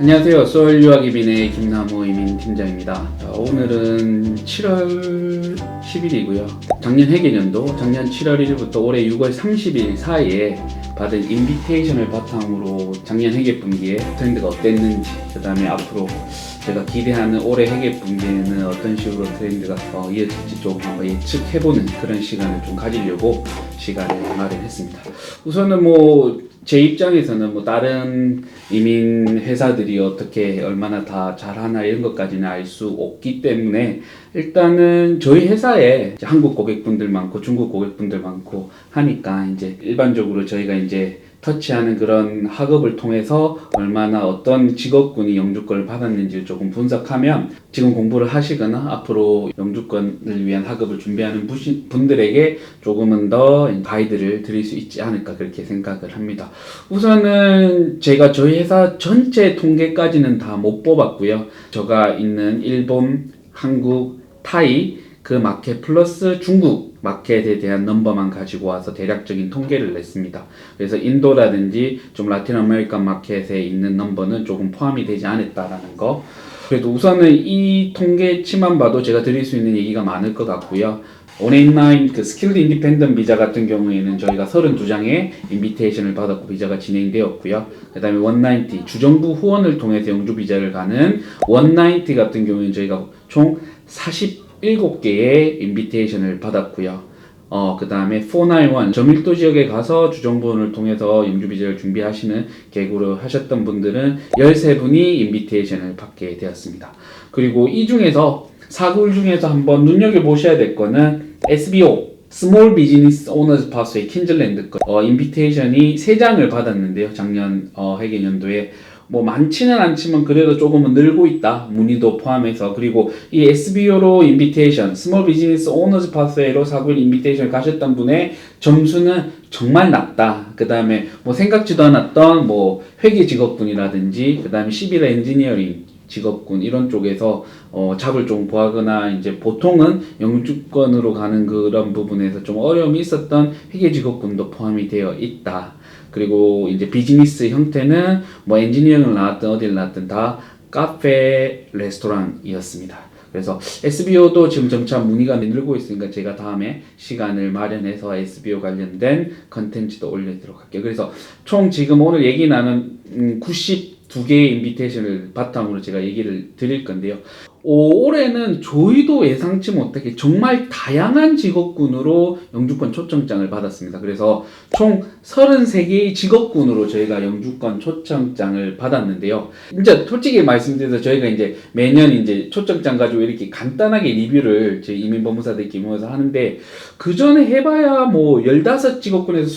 안녕하세요. 서울 유학 이민의 김남호 이민 팀장입니다. 자, 오늘은 7월 10일이고요. 작년 회계년도 작년 7월 1일부터 올해 6월 30일 사이에 받은 인비테이션을 바탕으로 작년 회계 분기에 트렌드가 어땠는지 그 다음에 앞으로 제가 기대하는 올해 회계 분기에는 어떤 식으로 트렌드가 어, 이어질지 조금 한번 예측해보는 그런 시간을 좀 가지려고 시간을 마련했습니다. 우선은 뭐 제 입장에서는 뭐 다른 이민 회사들이 어떻게 얼마나 다 잘하나 이런 것까지는 알 수 없기 때문에 일단은 저희 회사에 한국 고객분들 많고 중국 고객분들 많고 하니까 이제 일반적으로 저희가 이제 터치하는 그런 학업을 통해서 얼마나 어떤 직업군이 영주권을 받았는지를 조금 분석하면 지금 공부를 하시거나 앞으로 영주권을 위한 학업을 준비하는 분들에게 조금은 더 가이드를 드릴 수 있지 않을까 그렇게 생각을 합니다. 우선은 제가 저희 회사 전체 통계까지는 다 못 뽑았고요. 제가 있는 일본, 한국, 타이 그 마켓 플러스 중국 마켓에 대한 넘버만 가지고 와서 대략적인 통계를 냈습니다. 그래서 인도라든지 좀 라틴 아메리칸 마켓에 있는 넘버는 조금 포함이 되지 않았다라는 거. 그래도 우선은 이 통계치만 봐도 제가 드릴 수 있는 얘기가 많을 것 같고요. 온라인 그 스킬드 인디펜던트 비자 같은 경우에는 저희가 32장의 인비테이션을 받았고 비자가 진행되었고요. 그 다음에 190 주정부 후원을 통해서 영주 비자를 가는 190 같은 경우에는 저희가 총 47개의 인비테이션을 받았고요. 어, 그 다음에 491 저밀도 지역에 가서 주정부원을 통해서 영주 비자를 준비하시는 계획으로 하셨던 분들은 13분이 인비테이션을 받게 되었습니다. 그리고 이 중에서 사굴 중에서 한번 눈여겨보셔야 될 거는 SBO 스몰 비즈니스 오너즈 파스웨이 킨즐랜드 거 어, 인비테이션이 3장을 받았는데요. 작년 어, 회계년도에 뭐 많지는 않지만 그래도 조금은 늘고 있다. 문의도 포함해서 그리고 이 SBO로 인비테이션 스몰 비즈니스 오너즈 파스웨이로 사굴 인비테이션 가셨던 분의 점수는 정말 낮다. 그 다음에 뭐 생각지도 않았던 뭐 회계 직업군이라든지 그 다음에 시빌 엔지니어링 직업군 이런 쪽에서 어, 잡을 좀 구하거나 이제 보통은 영주권으로 가는 그런 부분에서 좀 어려움이 있었던 회계 직업군도 포함이 되어 있다. 그리고 이제 비즈니스 형태는 뭐 엔지니어링을 나왔든 어디를 나왔든 다 카페 레스토랑이었습니다. 그래서 SBO도 지금 점차 문의가 늘고 있으니까 제가 다음에 시간을 마련해서 SBO 관련된 컨텐츠도 올리도록 할게요. 그래서 총 지금 오늘 얘기 음, 92개의 인비테이션을 바탕으로 제가 얘기를 드릴 건데요. 오, 올해는 저희도 예상치 못하게 정말 다양한 직업군으로 영주권 초청장을 받았습니다. 그래서 총 33개의 직업군으로 저희가 영주권 초청장을 받았는데요. 이제 솔직히 말씀드려서 저희가 이제 매년 이제 초청장 가지고 이렇게 간단하게 리뷰를 저희 이민법무사들끼리 모여서 하는데 그 전에 해봐야 뭐 15직업군에서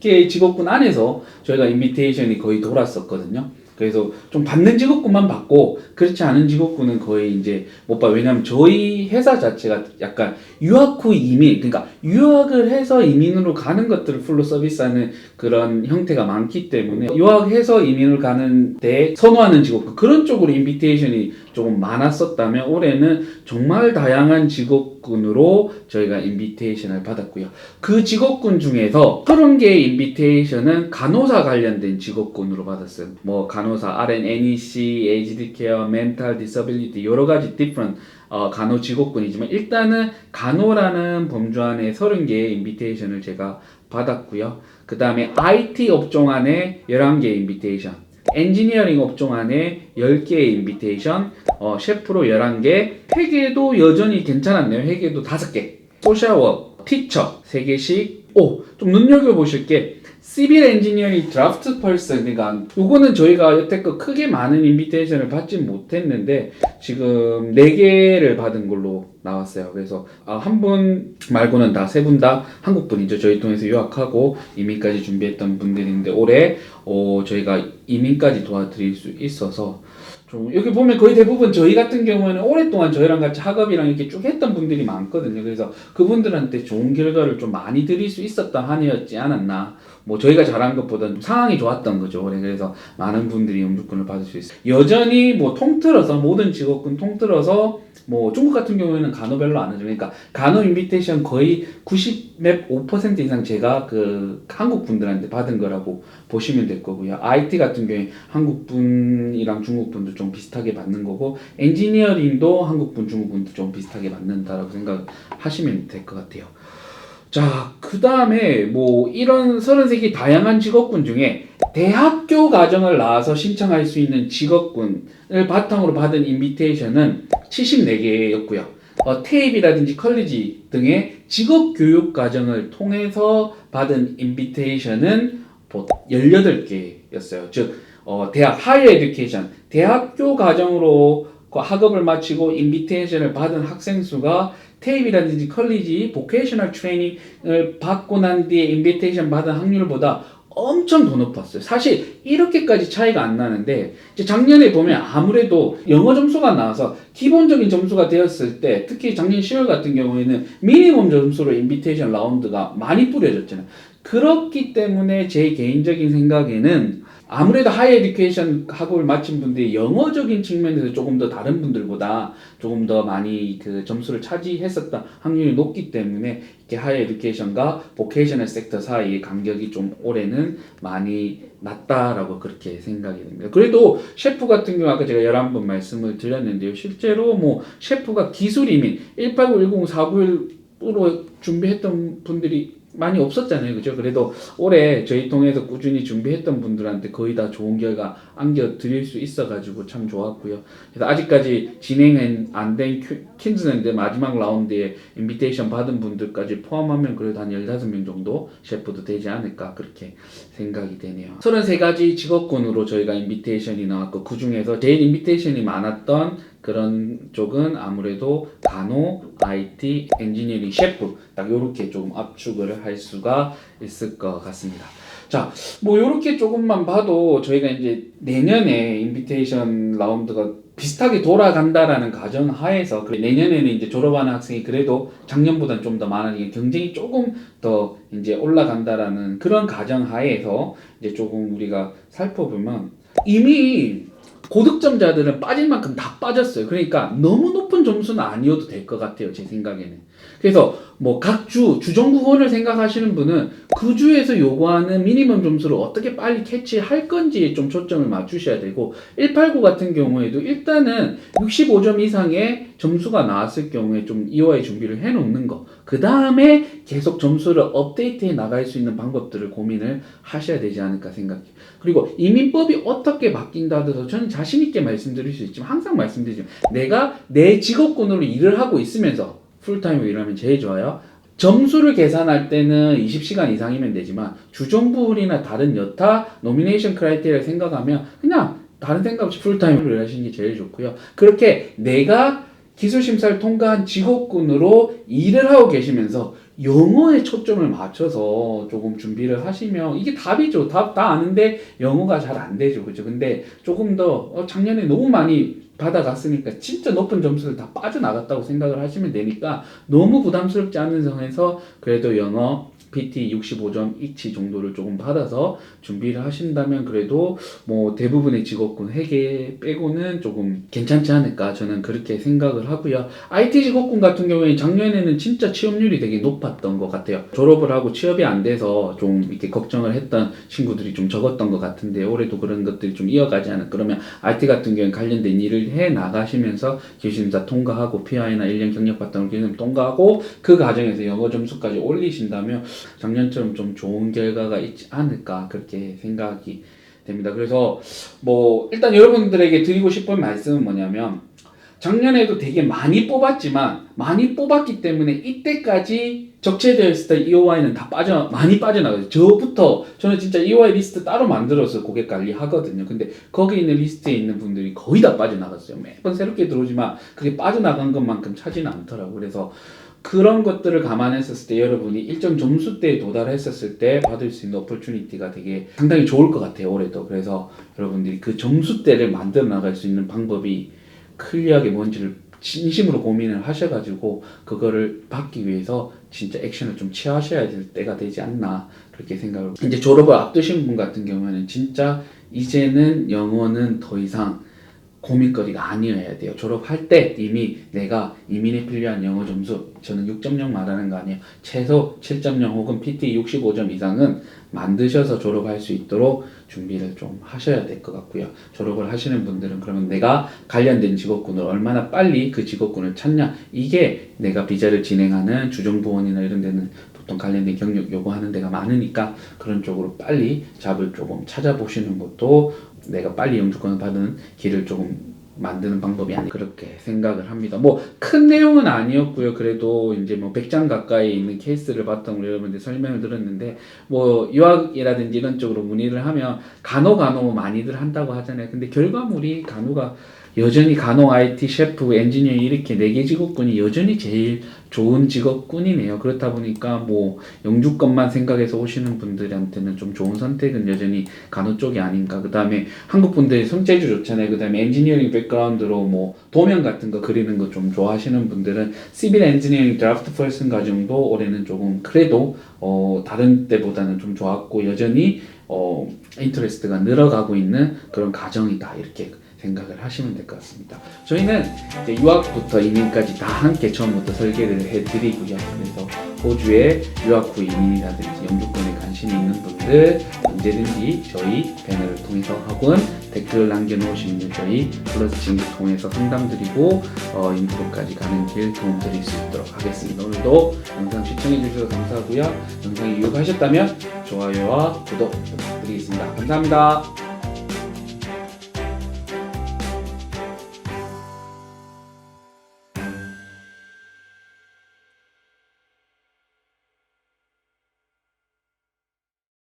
20개 직업군 안에서 저희가 인비테이션이 거의 돌았었거든요. 그래서 좀 받는 직업군만 받고 그렇지 않은 직업군은 거의 이제 못 봐. 왜냐면 저희 회사 자체가 약간 유학 후 이민, 그러니까 유학을 해서 이민으로 가는 것들을 풀로 서비스하는 그런 형태가 많기 때문에 유학해서 이민을 가는 데 선호하는 직업군 그런 쪽으로 인비테이션이 조금 많았었다면 올해는 정말 다양한 직업군으로 저희가 인비테이션을 받았고요. 그 직업군 중에서 30개의 인비테이션은 간호사 관련된 직업군으로 받았어요. 뭐 간호사, RN, NEC, 에이지드 케어, 멘탈 디서빌리티 여러 가지 different 어, 간호 직업군이지만 일단은 간호라는 범주 안에 30개의 인비테이션을 제가 받았고요. 그 다음에 IT 업종 안에 11개의 인비테이션 엔지니어링 업종 안에 10개의 인비테이션, 어, 셰프로 11개, 회계도 여전히 괜찮았네요. 회계도 5개, 소셜워크, 티처 3개씩, 오, 좀 눈여겨보실 게 시빌 엔지니어링 드라프트 펄슨 그러니까 요거는 저희가 여태껏 크게 많은 인비테이션을 받지 못했는데 지금 4개를 받은 걸로 나왔어요. 그래서 아, 한분 말고는 다 세 분 다 한국 분이죠. 저희 통해서 유학하고 이민까지 준비했던 분들인데 올해 어, 저희가 이민까지 도와드릴 수 있어서 좀 여기 보면 거의 대부분 저희 같은 경우에는 오랫동안 저희랑 같이 학업이랑 이렇게 쭉 했던 분들이 많거든요. 그래서 그분들한테 좋은 결과를 좀 많이 드릴 수 있었던 한 해였지 않았나. 뭐 저희가 잘한 것보다는 상황이 좋았던 거죠. 그래서 많은 분들이 영주권을 받을 수 있어요. 여전히 뭐 통틀어서 모든 직업군 통틀어서 뭐 중국 같은 경우에는 간호 별로 안 하죠. 그러니까 간호 인비테이션 거의 90몇5% 이상 제가 그 한국 분들한테 받은 거라고 보시면 될 거고요. IT 같은 경우에 한국 분이랑 중국 분도 좀 비슷하게 받는 거고 엔지니어링도 한국 분, 중국 분도 좀 비슷하게 받는다라고 생각하시면 될 것 같아요. 자, 그 다음에 뭐 이런 33개 다양한 직업군 중에 대학교 과정을 나와서 신청할 수 있는 직업군을 바탕으로 받은 인비테이션은 74개였고요. 어, 테이프라든지 컬리지 등의 직업 교육 과정을 통해서 받은 인비테이션은 18개였어요. 즉, 어, 대학 하이어 에듀케이션, 대학교 과정으로 그 학업을 마치고 인비테이션을 받은 학생 수가 테이프라든지 컬리지, 보케이셔널 트레이닝을 받고 난 뒤에 인비테이션 받은 확률보다 엄청 더 높았어요. 사실 이렇게까지 차이가 안 나는데 작년에 보면 아무래도 영어 점수가 나와서 기본적인 점수가 되었을 때 특히 작년 10월 같은 경우에는 미니멈 점수로 인비테이션 라운드가 많이 뿌려졌잖아요. 그렇기 때문에 제 개인적인 생각에는 아무래도 하이 에듀케이션 학업을 마친 분들이 영어적인 측면에서 조금 더 다른 분들보다 조금 더 많이 그 점수를 차지했었던 확률이 높기 때문에 이렇게 하이 에듀케이션과 보케이셔널 섹터 사이의 간격이 좀 올해는 많이 낮다라고 그렇게 생각이 됩니다. 그래도 셰프 같은 경우 아까 제가 11번 말씀을 드렸는데요. 실제로 뭐 셰프가 기술 이민 18910 491으로 준비했던 분들이 많이 없었잖아요. 그죠? 그래도 올해 저희 통해서 꾸준히 준비했던 분들한테 거의 다 좋은 결과 안겨 드릴 수 있어가지고 참 좋았고요. 그래서 아직까지 진행 안된 퀸즈랜드 마지막 라운드에 인비테이션 받은 분들까지 포함하면 그래도 한 15명 정도 셰프도 되지 않을까 그렇게 생각이 되네요. 33가지 직업군으로 저희가 인비테이션이 나왔고 그 중에서 제일 인비테이션이 많았던 그런 쪽은 아무래도 간호, IT, 엔지니어링, 셰프 딱 요렇게 조금 압축을 할 수가 있을 것 같습니다. 자, 뭐 요렇게 조금만 봐도 저희가 이제 내년에 인비테이션 라운드가 비슷하게 돌아간다라는 가정 하에서 그 내년에는 이제 졸업하는 학생이 그래도 작년보다는 좀 더 많으니까 경쟁이 조금 더 이제 올라간다라는 그런 가정 하에서 이제 조금 우리가 살펴보면 이미 고득점자들은 빠질 만큼 다 빠졌어요. 그러니까 너무 높은 점수는 아니어도 될 것 같아요. 제 생각에는. 그래서 뭐 각 주, 주정국원을 생각하시는 분은 그 주에서 요구하는 미니멈 점수를 어떻게 빨리 캐치할 건지에 좀 초점을 맞추셔야 되고 189 같은 경우에도 일단은 65점 이상의 점수가 나왔을 경우에 좀 이화의 준비를 해 놓는 거. 그 다음에 계속 점수를 업데이트해 나갈 수 있는 방법들을 고민을 하셔야 되지 않을까 생각해요. 그리고 이민법이 어떻게 바뀐다 하더라도 저는 자신 있게 말씀드릴 수 있지만 항상 말씀드리지만 내가 내 직업군으로 일을 하고 있으면서 풀타임으로 일하면 제일 좋아요. 점수를 계산할 때는 20시간 이상이면 되지만 주정부홀이나 다른 여타 노미네이션 크라이테리아를 생각하면 그냥 다른 생각 없이 풀타임으로 일하시는 게 제일 좋고요. 그렇게 내가 기술 심사를 통과한 직업군으로 일을 하고 계시면서 영어에 초점을 맞춰서 조금 준비를 하시면 이게 답이죠. 답 다 아는데 영어가 잘 안 되죠. 그죠? 근데 조금 더 어, 작년에 너무 많이 받아갔으니까 진짜 높은 점수를 다 빠져나갔다고 생각을 하시면 되니까 너무 부담스럽지 않은 선에서 그래도 영어 PT 65점 이치 정도를 조금 받아서 준비를 하신다면 그래도 뭐 대부분의 직업군 회계 빼고는 조금 괜찮지 않을까 저는 그렇게 생각을 하고요. IT 직업군 같은 경우에 작년에는 진짜 취업률이 되게 높았던 것 같아요. 졸업을 하고 취업이 안 돼서 좀 이렇게 걱정을 했던 친구들이 좀 적었던 것 같은데 올해도 그런 것들이 좀 이어가지 않을 그러면 IT 같은 경우에 관련된 일을 해 나가시면서 기술심사 통과하고 PI나 1년 경력 바탕으로 기술 통과하고 그 과정에서 영어 점수까지 올리신다면 작년처럼 좀 좋은 결과가 있지 않을까 그렇게 생각이 됩니다. 그래서 뭐 일단 여러분들에게 드리고 싶은 말씀은 뭐냐면 작년에도 되게 많이 뽑았지만 많이 뽑았기 때문에 이때까지 적체되어 있을 때 EOI는 다 빠져 많이 빠져나가요. 저부터 저는 진짜 EOI 리스트 따로 만들어서 고객 관리 하거든요. 근데 거기 있는 리스트에 있는 분들이 거의 다 빠져나갔어요. 매번 새롭게 들어오지만 그게 빠져나간 것만큼 차지는 않더라고. 그래서 그런 것들을 감안했었을 때 여러분이 일정 점수대에 도달했었을 때 받을 수 있는 오퍼튜니티가 되게 상당히 좋을 것 같아요 올해도. 그래서 여러분들이 그 점수대를 만들어 나갈 수 있는 방법이 클리어하게 뭔지를 진심으로 고민을 하셔가지고 그거를 받기 위해서 진짜 액션을 좀 취하셔야 될 때가 되지 않나 그렇게 생각을 이제 졸업을 앞두신 분 같은 경우에는 진짜 이제는 영어는 더 이상 고민거리가 아니어야 돼요. 졸업할 때 이미 내가 이민에 필요한 영어 점수 저는 6.0 말하는 거 아니에요. 최소 7.0 혹은 PT 65점 이상은 만드셔서 졸업할 수 있도록 준비를 좀 하셔야 될 것 같고요. 졸업을 하시는 분들은 그러면 내가 관련된 직업군을 얼마나 빨리 그 직업군을 찾냐 이게 내가 비자를 진행하는 주정부원이나 이런 데는 보통 관련된 경력 요구하는 데가 많으니까 그런 쪽으로 빨리 잡을 조금 찾아보시는 것도 내가 빨리 영주권을 받는 길을 조금 만드는 방법이 아니 그렇게 생각을 합니다. 뭐 큰 내용은 아니었고요. 그래도 이제 뭐 100장 가까이 있는 케이스를 봤던 우리 여러분들 설명을 들었는데 뭐 유학이라든지 이런 쪽으로 문의를 하면 간호 간호 많이들 한다고 하잖아요. 근데 결과물이 간호가 여전히 간호, IT, 셰프, 엔지니어링 이렇게 네 개 직업군이 여전히 제일 좋은 직업군이네요. 그렇다 보니까 뭐 영주권만 생각해서 오시는 분들한테는 좀 좋은 선택은 여전히 간호 쪽이 아닌가. 그 다음에 한국 분들이 손재주 좋잖아요. 그 다음에 엔지니어링 백그라운드로 뭐 도면 같은 거 그리는 거 좀 좋아하시는 분들은 시빌 엔지니어링 드라프트 퍼슨 과정도 올해는 조금 그래도 어 다른 때보다는 좀 좋았고 여전히 어 인터레스트가 늘어가고 있는 그런 과정이다 이렇게 생각을 하시면 될 것 같습니다. 저희는 유학부터 이민까지 다 함께 처음부터 설계를 해드리고요. 그래서 호주의 유학 후 이민이라든지 영주권에 관심이 있는 분들 언제든지 저희 배너를 통해서 혹은 댓글을 남겨놓으시면 저희 플러스 친구 통해서 상담드리고 어, 인프로까지 가는 길 도움드릴 수 있도록 하겠습니다. 오늘도 영상 시청해 주셔서 감사하고요. 영상이 유익하셨다면 좋아요와 구독 부탁드리겠습니다. 감사합니다.